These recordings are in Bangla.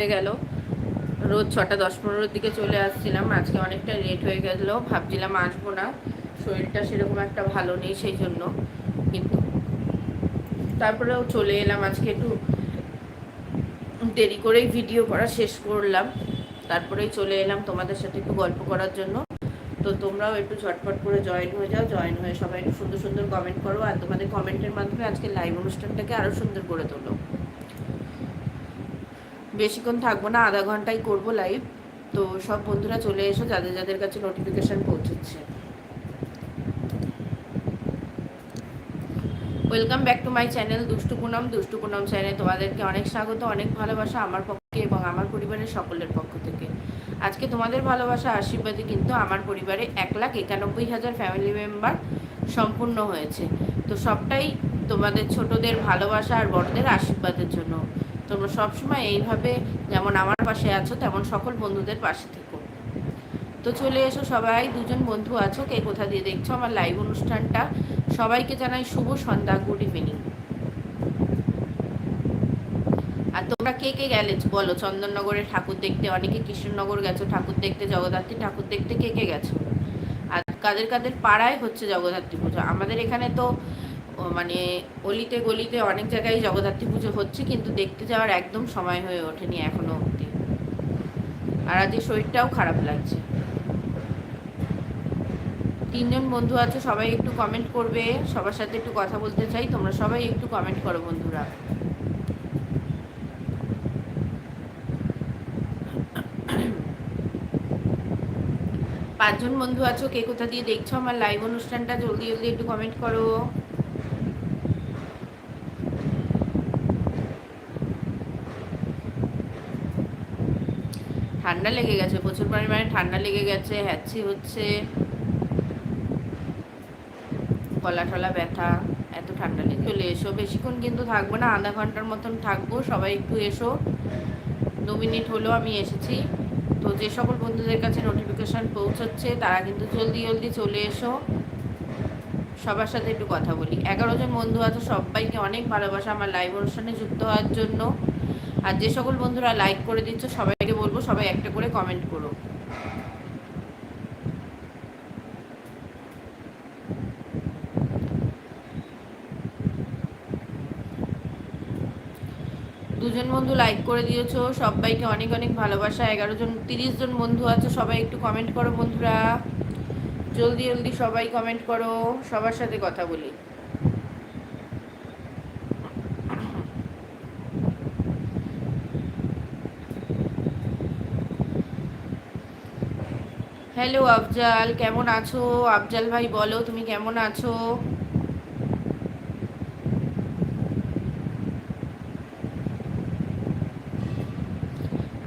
হয়ে গেল। রোজ ছটা দশ পনেরোর দিকে চলে আসছিলাম। আজকে অনেকটা লেট হয়ে গেল। ভাবছিলাম আসব না। শরীরটা সেরকম একটা ভালো নেই সেই জন্য। কিন্তু তারপরেও চলে এলাম। আজকে একটু দেরি করেই ভিডিও করা শেষ করলাম। তারপরেই চলে এলাম তোমাদের সাথে একটু গল্প করার জন্য। তো তোমরাও একটু ঝটপট করে জয়েন হয়ে যাও। জয়েন হয়ে সবাই একটু সুন্দর সুন্দর কমেন্ট করো। আর তোমাদের কমেন্টের মাধ্যমে আজকে লাইভ অনুষ্ঠানটাকে আরও সুন্দর করে তোলো। বেশিক্ষণ থাকব না, আধা ঘন্টাই করব লাইভ তো সব বন্ধুরা চলে এসো, যাদের যাদের কাছে নোটিফিকেশান পৌঁছচ্ছে। Welcome back to my channel Dushtu Punam. দুষ্টু পুনম চ্যানেল তোমাদেরকে অনেক স্বাগত, অনেক ভালোবাসা আমার পক্ষে এবং আমার পরিবারের সকলের পক্ষ থেকে। আজকে তোমাদের ভালোবাসা আশীর্বাদে কিন্তু আমার পরিবারে এক লাখ একানব্বই হাজার ফ্যামিলি মেম্বার সম্পূর্ণ হয়েছে। তো সবটাই তোমাদের ছোটদের ভালোবাসা আর বড়দের আশীর্বাদের জন্য। তোমরা সবসময় এইভাবে যেমন আমার পাশে আছো, তেমন সকল বন্ধুদের পাশে থেকো। তো চলে এসো সবাই, দুজন বন্ধু আছো, কে কোথা দিয়ে দেখছ আমার লাইভ অনুষ্ঠানটা। সবাইকে জানাই শুভ সন্ধ্যা গুড ইভিনিং আর তোমরা কে কে গেলে বলো? চন্দননগরে ঠাকুর দেখতে, অনেকে কৃষ্ণনগর গেছো, ঠাকুর দেখতে, জগদ্ধাত্রী ঠাকুর দেখতে কে কে গেছো? আর কাদের কাদের পাড়ায় হচ্ছে জগদ্ধাত্রী পুজো? আমাদের এখানে তো মানে অলিতে গলিতে অনেক জায়গায় জগদ্ধাত্রী পুজো হচ্ছে, কিন্তু দেখতে যাওয়ার একদম সময় হয়ে ওঠেনি এখনও অবধি। আর আজকে শরীরটাও খারাপ লাগছে। তিনজন বন্ধু আছে, সবাই একটু কমেন্ট করবে, সবার সাথে একটু কথা বলতে চাই, তোমরা সবাই একটু কমেন্ট করো বন্ধুরা। পাঁচজন বন্ধু আছো, কে কোথা দিয়ে দেখছ আমার লাইভ অনুষ্ঠানটা? জলদি জলদি একটু কমেন্ট করো। ঠান্ডা লেগে গেছে, প্রচুর পরিমাণে ঠান্ডা লেগে গেছে হ্যাচি হচ্ছে। গলা টলা ব্যথা, এত ঠান্ডা লেগে চলে এসো, বেশিক্ষণ কিন্তু থাকব না, আধা ঘণ্টার মতন থাকব, সবাই একটু এসো। দু মিনিট হলো আমি এসেছি। তো যে সকল বন্ধুদের কাছে নোটিফিকেশান পৌঁছচ্ছে, তারা কিন্তু জলদি জলদি চলে এসো। সবার সাথে একটু কথা বলি। এগারো জন বন্ধু আছে, সবাইকে অনেক ভালোবাসা, আমার লাইভ অনুষ্ঠানে যুক্ত হওয়ার জন্য। আর যে সকল বন্ধুরা লাইক করে দিচ্ছ বলব সবাই একটা করে কমেন্ট করো। দুজন বন্ধু লাইক করে দিয়েছ, সবাইকে অনেক অনেক ভালোবাসা, এগারো জন, তিরিশ জন বন্ধু আছে, সবাই একটু কমেন্ট করো বন্ধুরা। জলদি জলদি সবাই কমেন্ট করো, সবার সাথে কথা বলি। হ্যালো আফজাল কেমন আছো? আফজাল ভাই, বলো, তুমি কেমন আছো?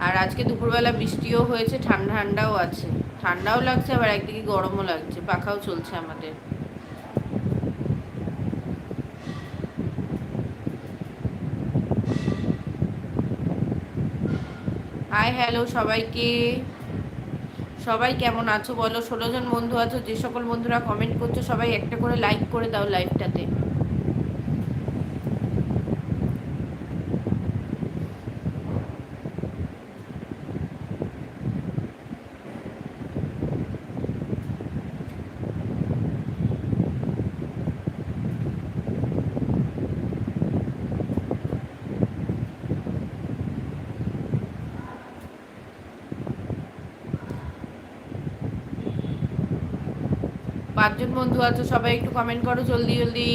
আর আজকে দুপুরবেলা বৃষ্টিও হয়েছে, ঠান্ডা, ঠান্ডাও আছে। ঠান্ডাও লাগছে, আবার একদিকে গরমও লাগছে, পাখাও চলছে আমাদের। হাই হ্যালো সবাইকে। সবাই কেমন আছো বলো? ষোলো জন বন্ধু আছো, যে সকল বন্ধুরা কমেন্ট করছ, সবাই একটা করে লাইক করে দাও লাইভটাতে পাঁচজন বন্ধু আছো সবাই একটু কমেন্ট করো জলদি জলদি।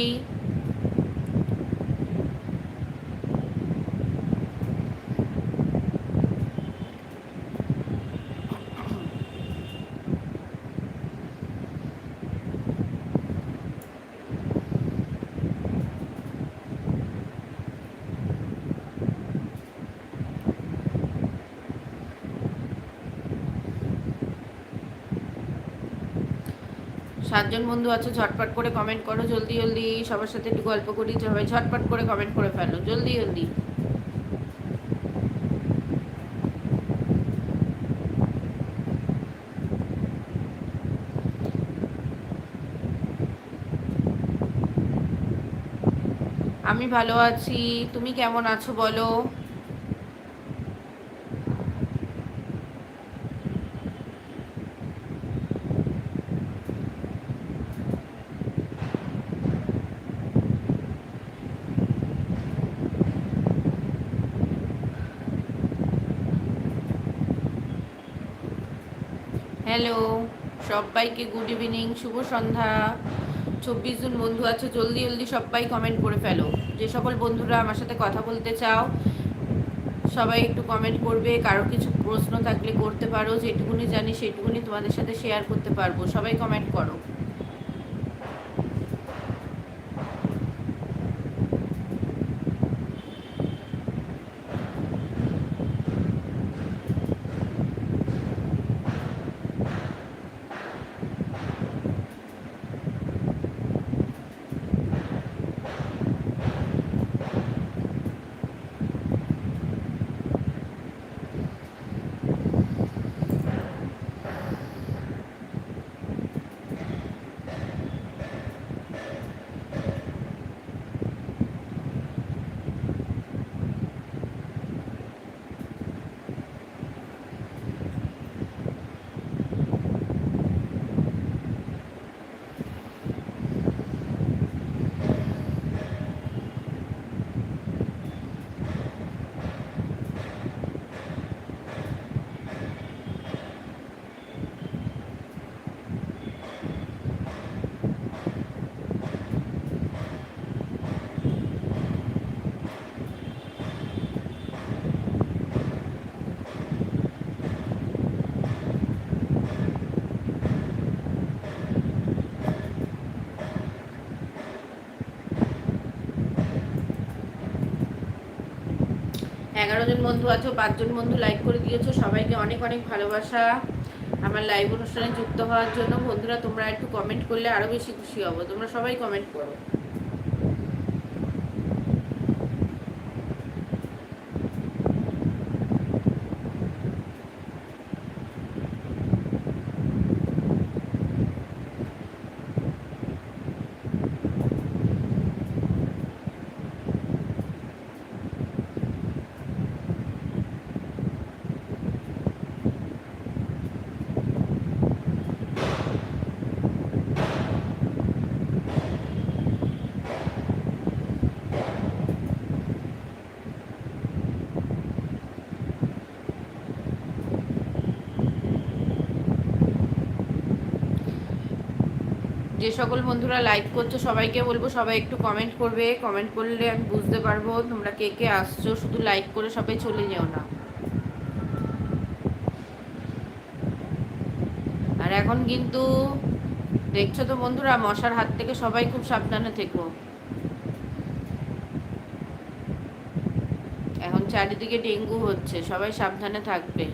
সাতজন বন্ধু আছো, ঝটপট করে কমেন্ট করো, জলদি জলদি সবার সাথে একটু গল্প করি সবাই ঝটপট করে কমেন্ট করে ফেলো, জলদি জলদি। আমি ভালো আছি, তুমি কেমন আছো বলো? হ্যালো, সবাইকে গুড ইভিনিং শুভ সন্ধ্যা। চব্বিশ জন বন্ধু আছে, জলদি জলদি সবাই কমেন্ট করে ফেলো। যে সকল বন্ধুরা আমার সাথে কথা বলতে চাও, সবাই একটু কমেন্ট করবে, কারও কিছু প্রশ্ন থাকলে করতে পারো, যেটুকুনি জানি সেটুকুনি তোমাদের সাথে শেয়ার করতে পারব। সবাই কমেন্ট করো। এগারো জন বন্ধু আছো পাঁচজন বন্ধু লাইক করে দিয়েছ, সবাইকে অনেক অনেক ভালোবাসা। আমার লাইভ অনুষ্ঠানে যুক্ত হওয়ার জন্য বন্ধুরা তোমরা একটু কমেন্ট করলে আরও বেশি খুশি হব। তোমরা সবাই কমেন্ট করো। সকল বন্ধুরা লাইক করছ, সবাইকে বলব, সবাই একটু কমেন্ট করবে। কমেন্ট করলে আমি বুঝতে পারব তোমরা কে কে আসছো, শুধু লাইক করে সবাই চলে যেও না। আর এখন কিন্তু দেখছ তো বন্ধুরা, মশার হাত থেকে সবাই খুব সাবধানে থেকো। এখন চারিদিকে ডেঙ্গু হচ্ছে, সবাই সাবধানে থাকবে।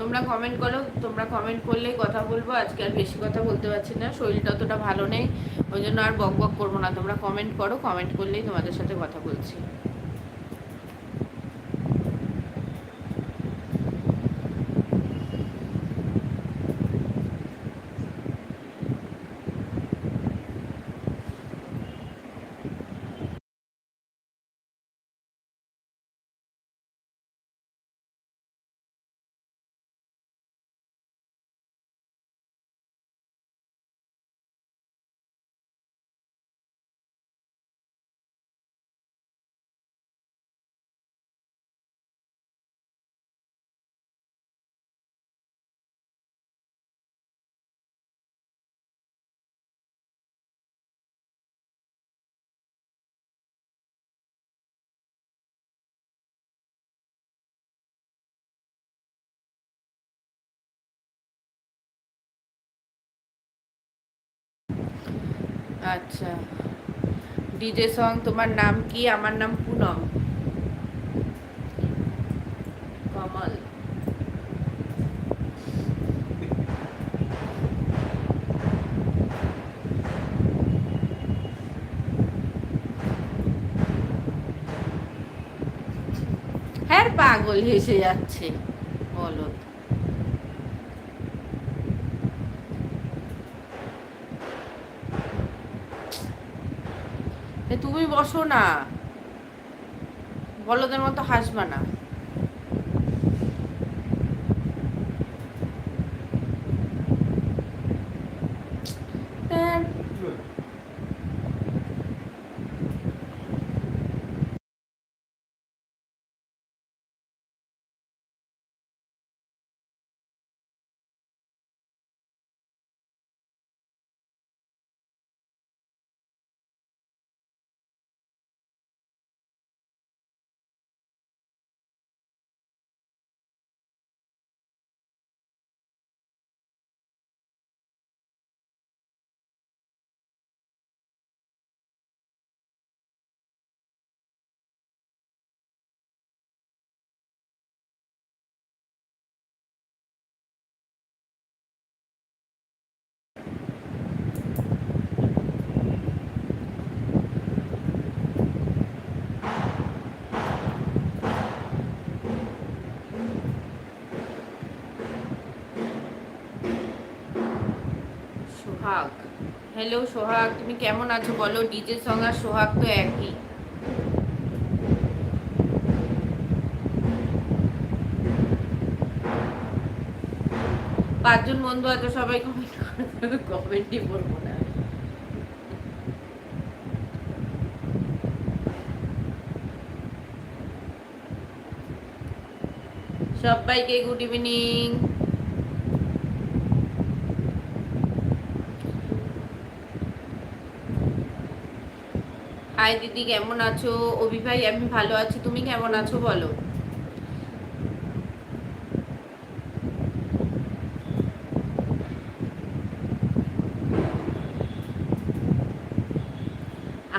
তোমরা কমেন্ট করো, তোমরা কমেন্ট করলেই কথা বলব। আজকে আর বেশি কথা বলতে পারছি না, শরীরটা অতটা ভালো নেই, ওই জন্য আর বক বক করব না। তোমরা কমেন্ট করো কমেন্ট করলেই তোমাদের সাথে কথা বলছি। আচ্ছা। ডিজে সং তোমার নাম কি? আমার নাম পুনম। কমল। হ্যাঁ পাগল হেসে যাচ্ছে বলো তা বসো না। বলদের মতো হাসবা না। সোহাগ। হ্যালো সোহাগ, তুমি কেমন আছো বলো? ডিজে সং আর সোহাগ তো একই। পাঁচজন বন্ধু আছে, সবাই কমেন্ট করে কমেন্টই বলব না। সবাইকে গুড ইভিনিং হাই দিদি কেমন আছো? অভি ভাই, আমি ভালো আছি। তুমি কেমন আছো বলো?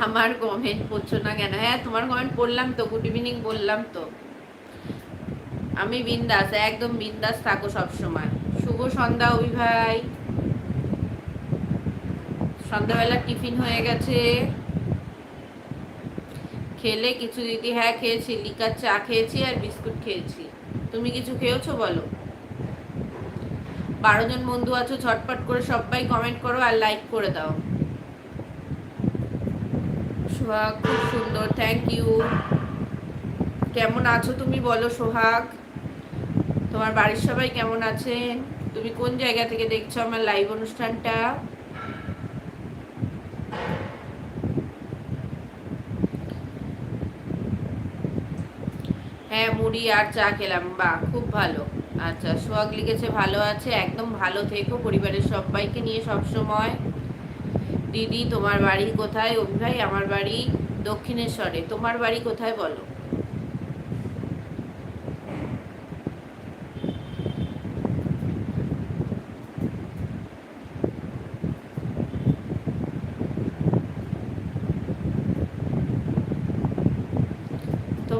আমার কমেন্ট পড়ছো না কেন? হ্যাঁ তোমার কমেন্ট পড়লাম তো গুড ইভিনিং বললাম তো। আমি বিন্দাস, একদম বিন্দাস থাকো সব সময় শুভ সন্ধ্যা, অভি ভাই। সন্ধ্যাবেলা টিফিন হয়ে গেছে। খেলে কিছু দিদি হ্যাঁ খেয়েছি, লিকার চা খেয়েছি আর বিস্কুট খেয়েছি। তুমি কিছু খেয়েছো বলো? বারো জন বন্ধু আছো ছটপট করে সবাই কমেন্ট করো আর লাইক করে দাও। সোহাগ, খুব সুন্দর থ্যাংক ইউ কেমন আছো তুমি বলো সোহাগ? তোমার বাড়ির সবাই কেমন আছেন? তুমি কোন জায়গা থেকে দেখছ আমার লাইভ অনুষ্ঠানটা? হ্যাঁ মুড়ি আর চা খেলাম। বা খুব ভালো। আচ্ছা সোহাগ লিখেছে, ভালো আছে, একদম ভালো থেকো। পরিবারের সবাইকে নিয়ে সব সময়। দিদি, তোমার বাড়ি কোথায়? অভিভাই আমার বাড়ি দক্ষিণেশ্বরে। তোমার বাড়ি কোথায় বলো?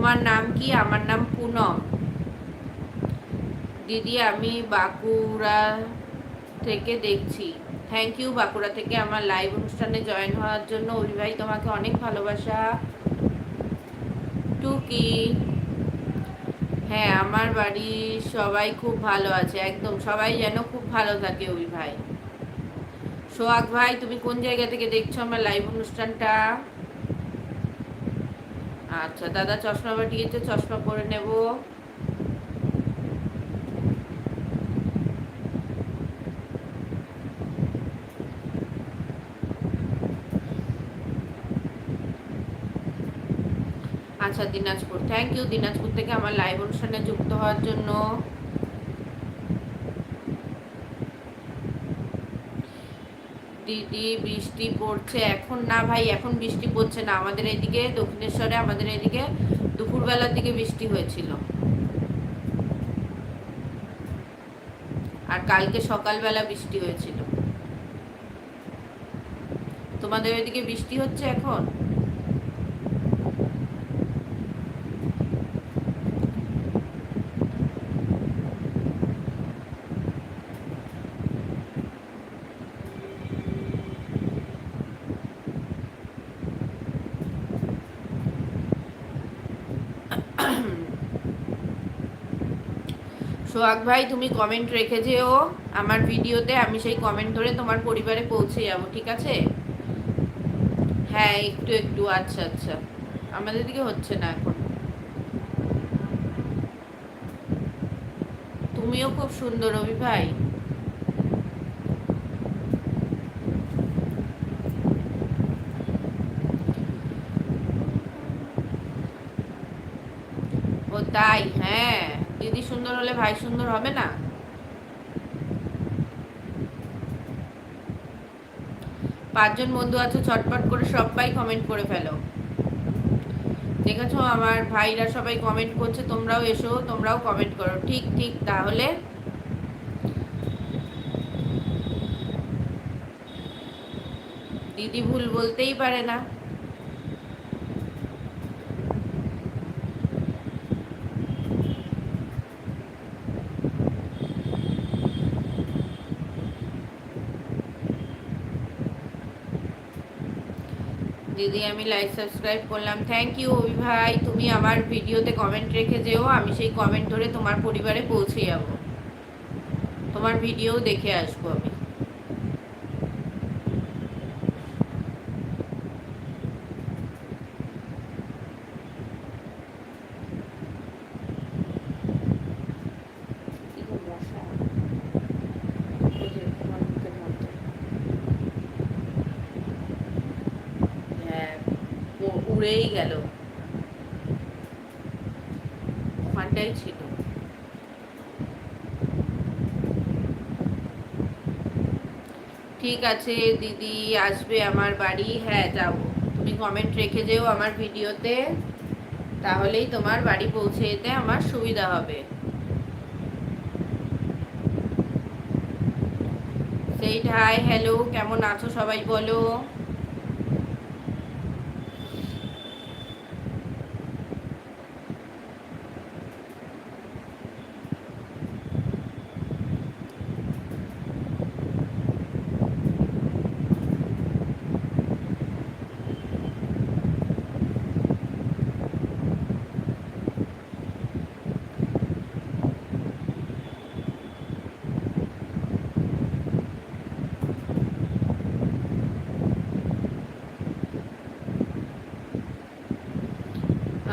তোমার নাম কি? আমার নাম পুনম। দিদি, আমি বাঁকুড়া থেকে দেখছি। থ্যাংক ইউ বাঁকুড়া থেকে আমার লাইভ অনুষ্ঠানে জয়েন হওয়ার জন্য। অলি ভাই তোমাকে অনেক ভালোবাসা। টুকি। হ্যাঁ আমার বাড়ির সবাই খুব ভালো আছে, একদম। সবাই যেন খুব ভালো থাকে অলি ভাই সোহাগ ভাই, তুমি কোন জায়গা থেকে দেখছ আমার লাইভ অনুষ্ঠানটা? আচ্ছা দাদা চশমা পাঠিয়েছে চশমা পরে নেব। আচ্ছা দিনাজপুর। থ্যাংক ইউ দিনাজপুর থেকে আমার লাইভ অনুষ্ঠানে যুক্ত হওয়ার জন্য। দিদি বৃষ্টি পড়ছে। এখন না ভাই, এখন বৃষ্টি পড়ছে না। আমাদের এদিকে দক্ষিণেশ্বরে, আমাদের এদিকে দুপুরবেলার দিকে বৃষ্টি হয়েছিল। আর কালকে সকালবেলা বৃষ্টি হয়েছিল। তোমাদের ওইদিকে বৃষ্টি হচ্ছে এখন? সোহাগ ভাই, তুমি কমেন্ট রেখে যেও। আমার ভিডিওতে আমি সেই কমেন্ট ধরে তোমার পরিবারে পৌঁছে যাব, ঠিক আছে? হ্যাঁ একটু একটু আচ্ছা আচ্ছা। আমাদের দিকে হচ্ছে না এখন। তুমিও খুব সুন্দর অভি ভাই। ও তাই হ্যাঁ। দিদি সুন্দর হলে ভাই সুন্দর হবে না? পাঁচজন বন্ধু আছে ছটপট করে সবাই কমেন্ট করে ফেলো। দেখেছ আমার ভাইরা সবাই কমেন্ট করছে, তোমরাও এসো, তোমরাও কমেন্ট করো। ঠিক ঠিক, তাহলে? দিদি ভুল বলতেই পারে না। দিদি, আমি লাইক সাবস্ক্রাইব করলাম। থ্যাংক ইউ অভি ভাই। তুমি আমার ভিডিওতে কমেন্ট রেখে যেও, আমি সেই কমেন্ট ধরে তোমার পরিবারে পৌঁছে যাব। তোমার ভিডিও দেখে আসব আমি কি গো মশা? ওই যে তোমার মুখের মধ্যে। হ্যাঁ ও উড়েই গেল। ওখানটাই ছিল। ঠিক আছে, দিদি আসবে আমার বাড়ি। হ্যাঁ যাব। তুমি কমেন্ট রেখে যেও আমার ভিডিওতে। তাহলেই তোমার বাড়ি পৌঁছে যেতে আমার সুবিধা হবে। সেই হাই হ্যালো কেমন আছো সবাই বলো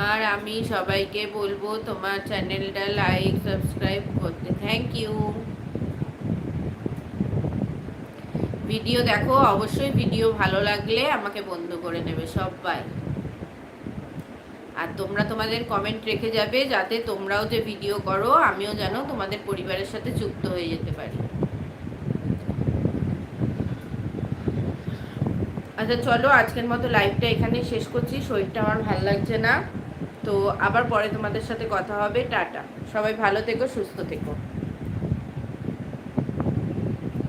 আর আমি সবাইকে বলব তোমার চ্যানেলটা লাইক সাবস্ক্রাইব করতে। থ্যাংক ইউ ভিডিও দেখো, অবশ্যই ভিডিও ভালো লাগলে আমাকে বন্ধ করে নেবে সবাই। আর তোমরা তোমাদের কমেন্ট রেখে যাবে যাতে তোমরাও যে ভিডিও করো, আমিও যেন তোমাদের পরিবারের সাথে যুক্ত হয়ে যেতে পারি। আচ্ছা চলো আজকের মতো লাইভটা এখানে শেষ করছি। শরীরটা আমার ভালো লাগছে না। তো আবার পরে তোমাদের সাথে কথা হবে টাটা। সবাই ভালো থেকো সুস্থ থেকো।